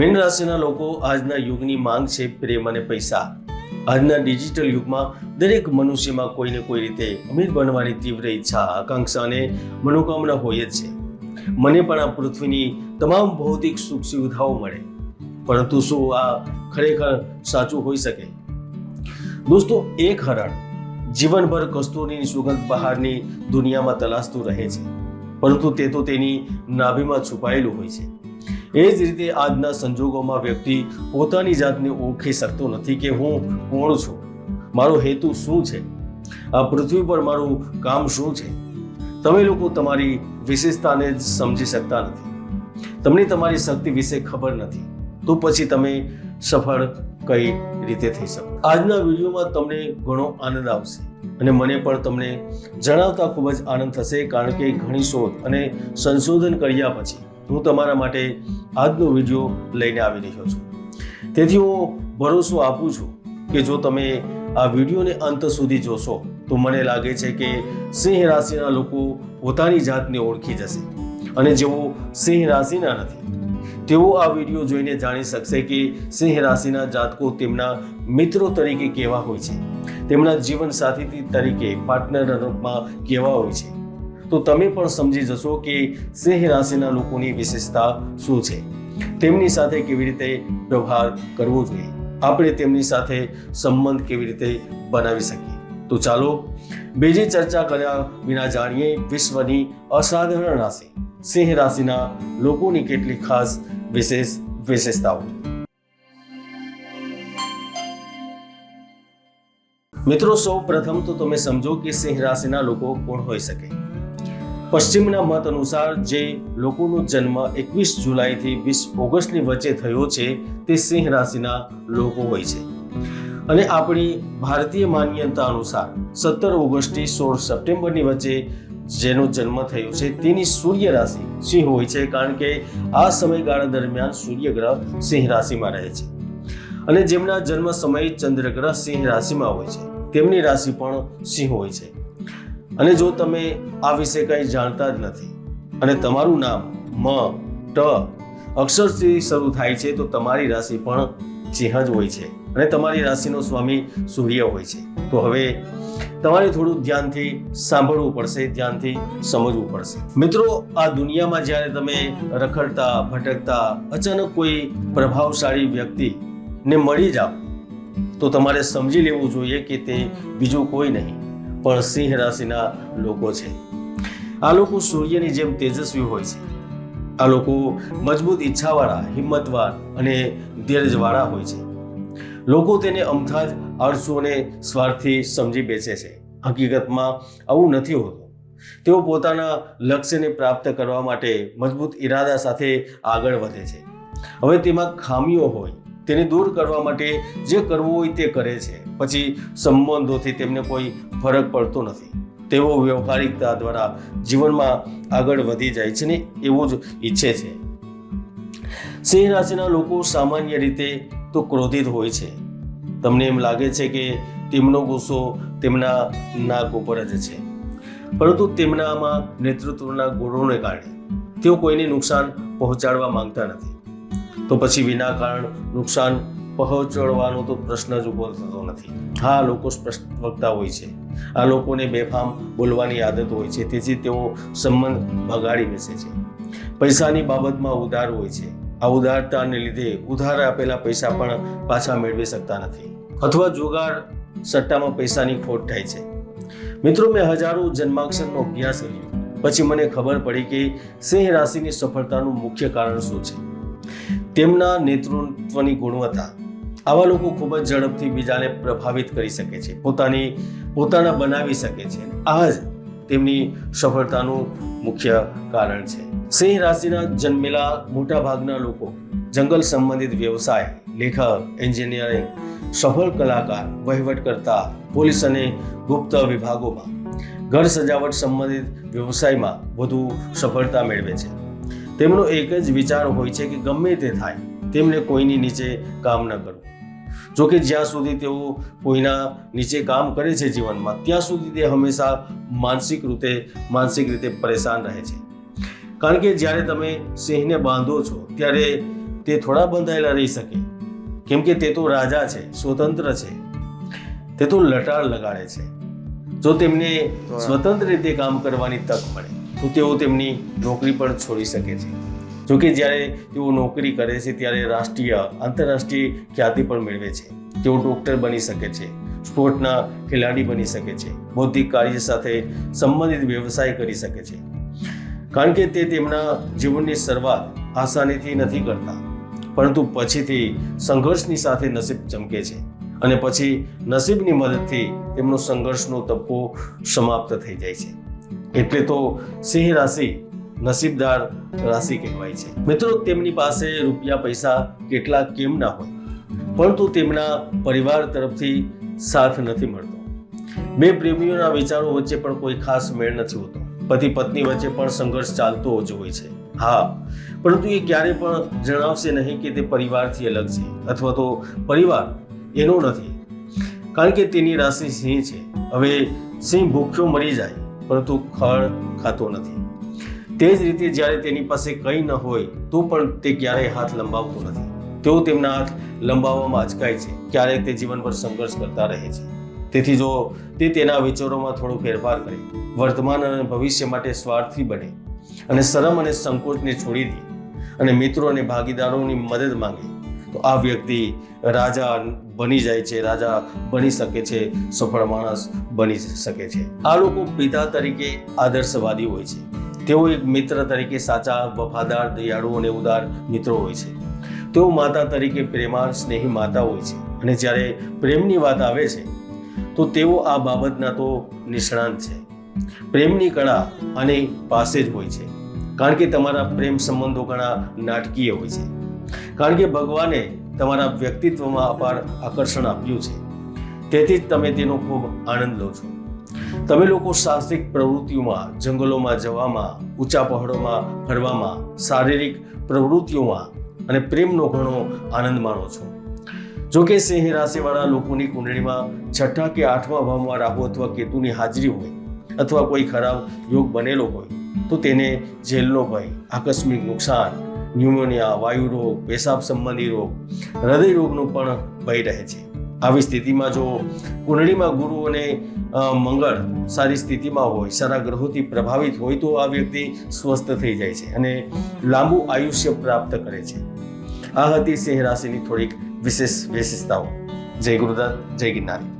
Mean રાશિના લોકો આજના યુગની માંગ છે પ્રેમ અને પૈસા. આજના ડિજિટલ યુગમાં દરેક મનુષ્યમાં કોઈને કોઈ રીતે અમીર બનવાની તીવ્ર ઈચ્છા, આકાંક્ષા અને મનોકામના હોય જ છે. મને પણ આ પૃથ્વીની તમામ ભૌતિક સુખ સુવિધાઓ મળે. પરંતુ શું આ ખરેખર સાચું હોઈ શકે? દોસ્તો, એક હરણ જીવનભર કસ્તુરીની સુગંધ બહારની દુનિયામાં તલાશતું રહે છે. પરંતુ તે તો તેની નાભીમાં છુપાયેલું હોય છે. એ જ રીતે આજના સંજોગોમાં વ્યક્તિ પોતાની જાતને ઓળખી શકતો નથી કે હું કોણ છું? મારો હેતુ શું છે? આ પૃથ્વી પર મારું કામ શું છે? તમે લોકો તમારી વિશેષતાને જ સમજી શકતા નથી. તમને તમારી શક્તિ વિશે ખબર નથી. તો પછી તમે સફળ કઈ રીતે થઈ શકો? આજના વિડીયોમાં તમને ઘણો આનંદ આવશે અને મને પણ તમને જણાવતા ખૂબ જ આનંદ થશે કારણ કે ઘણી શોધ અને સંશોધન કર્યા પછી હું તમારા માટે આજનો વીડિયો લઈને આવી રહ્યો છું. તેથી હું ભરોસો આપું છું કે જો તમે આ વિડીયોને અંત સુધી જોશો, તો મને લાગે છે કે સિંહ રાશિના લોકો પોતાની જાતને ઓળખી જશે. અને જેઓ સિંહ રાશિના નથી, તેઓ આ વીડિયો જોઈને જાણી શકશે કે સિંહ રાશિના જાતકો તેમના મિત્રો તરીકે કેવા હોય છે, તેમના જીવનસાથી તરીકે પાર્ટનરના રૂપમાં કેવા હોય છે. તો તમે પણ સમજી જશો કે સિંહ રાશિના લોકોની વિશેષતા શું છે. તેમની સાથે કેવી રીતે વ્યવહાર કરવો જોઈએ. આપણે તેમની સાથે સંબંધ કેવી રીતે બનાવી શકીએ. તો ચાલો, બીજી ચર્ચા કર્યા વિના જાણીએ વિશ્વની અસાધારણ રાશિ, સિંહ રાશિના લોકોની કેટલી ખાસ વિશેષ વિશેષતાઓ. મિત્રો સૌ પ્રથમ તો તમે સમજો કે સિંહ રાશિના લોકો કોણ હોઈ શકે. પશ્ચિમના મત અનુસાર જે લોકોનો જન્મ એકવીસ જુલાઈથી વીસ ઓગસ્ટની વચ્ચે થયો છે, તે સિંહ રાશિના લોકો હોય છે. અને આપણી ભારતીય માન્યતા અનુસાર સત્તર ઓગસ્ટથી સોળ સપ્ટેમ્બરની વચ્ચે જેનો જન્મ થયો છે, તેની સૂર્ય રાશિ સિંહ હોય છે, કારણ કે આ સમયગાળા દરમિયાન સૂર્ય ગ્રહ સિંહ રાશિમાં રહે છે. અને જેમના જન્મ સમયે ચંદ્રગ્રહ સિંહ રાશિમાં હોય છે, તેમની રાશિ પણ સિંહ હોય છે. અને જો તમે આ વિશે કંઈ જાણતા જ નથી અને તમારું નામ મ, ટ અક્ષરથી શરૂ થાય છે, તો તમારી રાશિ પણ સિંહ જ હોય છે અને તમારી રાશિનો સ્વામી સૂર્ય હોય છે. તો હવે તમારે થોડું ધ્યાનથી સાંભળવું પડશે, ધ્યાનથી સમજવું પડશે. મિત્રો, આ દુનિયામાં જ્યારે તમે રખડતા, ભટકતા, અચાનક કોઈ પ્રભાવશાળી વ્યક્તિને મળી જાઓ, તો તમારે સમજી લેવું જોઈએ કે તે બીજું કોઈ નહીં. પણ સિંહ રાશિના લોકો છે. આ લોકો સૂર્યની જેમ તેજસ્વી હોય છે. આ લોકો મજબૂત ઈચ્છાવાળા, હિંમતવાન અને ધીરજવાળા હોય છે. લોકો તેને અમથા જ આળસુ અને સ્વાર્થી સમજી બેસે છે. હકીકતમાં આવું નથી હોતું. તેઓ પોતાના લક્ષ્યને પ્રાપ્ત કરવા માટે મજબૂત ઈરાદા સાથે આગળ વધે છે. હવે તેમાં ખામીઓ હોય તેને દૂર કરવા માટે જે કરવું હોય તે કરે છે. પછી સંબંધોથી તેમને કોઈ ફરક પડતો નથી. તેઓ વ્યવહારિકતા દ્વારા જીવનમાં આગળ વધી જાય છે ને એવું જ ઈચ્છે છે. સિંહ રાશિના લોકો સામાન્ય રીતે તો ક્રોધિત હોય છે. તમને એમ લાગે છે કે તેમનો ગુસ્સો તેમના નાક ઉપર જ છે. પરંતુ તેમનામાં નેતૃત્વના ગુણોને કારણે તેઓ કોઈને નુકસાન પહોંચાડવા માંગતા નથી. તો પછી વિના કારણ નુકસાન પહોંચાડવાનો તો પ્રશ્ન જ ઊભો થતો નથી. હા, લોકો સ્પષ્ટ વક્તા હોય છે. આ લોકોને બેફામ બોલવાની આદત હોય છે. તેથી તેઓ સંબંધ બગાડી બેસે છે. પૈસાની બાબતમાં ઉધાર હોય છે. આ ઉદારતાને લીધે ઉધાર આપેલા પૈસા પણ પાછા મેળવી શકતા નથી. અથવા જોગાર સટ્ટામાં પૈસાની ખોટ થાય છે. મિત્રો, મેં હજારો જન્માક્ષરનો અભ્યાસ કર્યો. પછી મને ખબર પડી કે સિંહ રાશિની સફળતાનું મુખ્ય કારણ શું છે? તેમના નેતૃત્વની ગુણવત્તા આવા લોકો ખૂબ જ ઝડપથી બીજાને પ્રભાવિત કરી શકે છે, પોતાની, પોતાના બનાવી શકે છે. આ જ તેમની સફળતાનું મુખ્ય કારણ છે. સિંહ રાશિના જન્મેલા મોટા ભાગના લોકો જંગલ સંબંધિત વ્યવસાય, લેખક, એન્જિનિયરિંગ, સફળ કલાકાર, વહીવટકર્તા, પોલીસ અને ગુપ્ત વિભાગોમાં ઘર સજાવટ સંબંધિત વ્યવસાયમાં વધુ સફળતા મેળવે છે. તેમનો એક જ વિચાર હોય છે કે ગમે તે થાય તેમને કોઈની નીચે કામ ન કરવું. જો કે જ્યાં સુધી તેઓ કોઈના નીચે કામ કરે છે જીવનમાં ત્યાં સુધી તે હંમેશા માનસિક રીતે માનસિક રીતે પરેશાન રહે છે. કારણ કે જ્યારે તમે સિંહને બાંધો છો ત્યારે તે થોડા બંધાયેલા રહી શકે. કેમ કે તે તો રાજા છે સ્વતંત્ર છે. તે તો લટાર લગાડે છે. જો તેમને સ્વતંત્ર રીતે કામ કરવાની તક મળે તો તેઓ તેમની નોકરી પણ છોડી શકે છે. જોકે જ્યારે તેઓ નોકરી કરે છે, ત્યારે રાષ્ટ્રીય, આંતરરાષ્ટ્રીય ખ્યાતિ પણ મેળવે છે. તેઓ ડૉક્ટર બની શકે છે, સ્પોર્ટના ખેલાડી બની શકે છે, બૌદ્ધિક કાર્ય સાથે સંબંધિત વ્યવસાય કરી શકે છે. કારણ કે તે તેમના જીવનની શરૂઆત આસાનીથી નથી કરતા, પરંતુ પછીથી સંઘર્ષની સાથે નસીબ ચમકે છે અને પછી નસીબની મદદથી તેમનો સંઘર્ષનો તબક્કો સમાપ્ત થઈ જાય છે. એટલે તો સિંહ રાશિ નસીબદાર રાશિ કહેવાય છે. મિત્રો, તેમની પાસે રૂપિયા, પૈસા કેટલા કેમ ના હોય, પરંતુ તેમના પરિવાર તરફથી સાથ નથી મળતો. બે પ્રેમીઓના વિચારો વચ્ચે પણ કોઈ ખાસ મેળ નથી હોતો. પતિ પત્ની વચ્ચે પણ સંઘર્ષ ચાલતો જ હોય છે. હા, પરંતુ એ ક્યારે પણ જણાવશે નહીં કે તે પરિવારથી અલગ છે, અથવા તો પરિવાર એનો નથી. કારણ કે તેની રાશિ સિંહ છે. હવે સિંહ ભૂખ્યો મરી જાય પરંતુ ખળ ખાતો નથી. તે જ રીતે જ્યારે તેની પાસે કંઈ ન હોય, તો પણ તે ક્યારેય હાથ લંબાવતો નથી. તેઓ તેમના હાથ લંબાવવામાં અચકાય છે ક્યારેક તે જીવનભર સંઘર્ષ કરતા રહે છે. તેથી જો તે તેના વિચારોમાં થોડો ફેરફાર કરે, વર્તમાન અને ભવિષ્ય માટે સ્વાર્થી બને અને શરમ અને સંકોચને છોડી દે અને મિત્રો અને ભાગીદારોની મદદ માંગે તો આ વ્યક્તિ રાજા બની જાય છે, રાજા બની શકે છે, સફળ માણસ બની શકે છે. આ લોકો પિતા તરીકે આદર્શવાદી હોય છે. તેઓ એક મિત્ર તરીકે સાચા વફાદાર, દયાળુ અને ઉદાર મિત્રો હોય છે. તેઓ માતા તરીકે પ્રેમાળ, સ્નેહી માતા હોય છે. અને જ્યારે પ્રેમની વાત આવે છે, તો તેઓ આ બાબતના તો નિષ્ણાંત છે. પ્રેમની કળા આની પાસે જ હોય છે. કારણ કે તમારા પ્રેમ સંબંધો ઘણા નાટકીય હોય છે. કારણ કે ભગવાને તમારા વ્યક્તિત્વમાં અપાર આકર્ષણ આપ્યું છે. તેથી જ તમે તેનો ખૂબ આનંદ લો છો. તમે લોકો સાહસિક પ્રવૃત્તિઓમાં, જંગલોમાં જવામાં, ઊંચા પહાડોમાં ફરવામાં, શારીરિક પ્રવૃત્તિઓમાં અને પ્રેમનો ઘણો આનંદ માણો છો. જો કે સિંહ રાશિવાળા લોકોની કુંડળીમાં છઠ્ઠા કે આઠમા ભાવમાં રાહુ અથવા કેતુની હાજરી હોય અથવા કોઈ ખરાબ યોગ બનેલો હોય, તો તેને જેલનો ભય, આકસ્મિક નુકસાન ન્યુમોનિયા વાયુ રોગ પેશાબ સંબંધી રોગ હૃદય રોગનો પણ ભય રહે છે. આવી સ્થિતિમાં જો કુંડળીમાં ગુરુ અને મંગળ સારી સ્થિતિમાં હોય, સારા ગ્રહોથી પ્રભાવિત હોય, તો આ વ્યક્તિ સ્વસ્થ થઈ જાય છે અને લાંબુ આયુષ્ય પ્રાપ્ત કરે છે. આ હતી સિંહ રાશિની થોડીક વિશેષ વિશેષતાઓ. જય ગુરુદત્ત, જય ગિરનારી.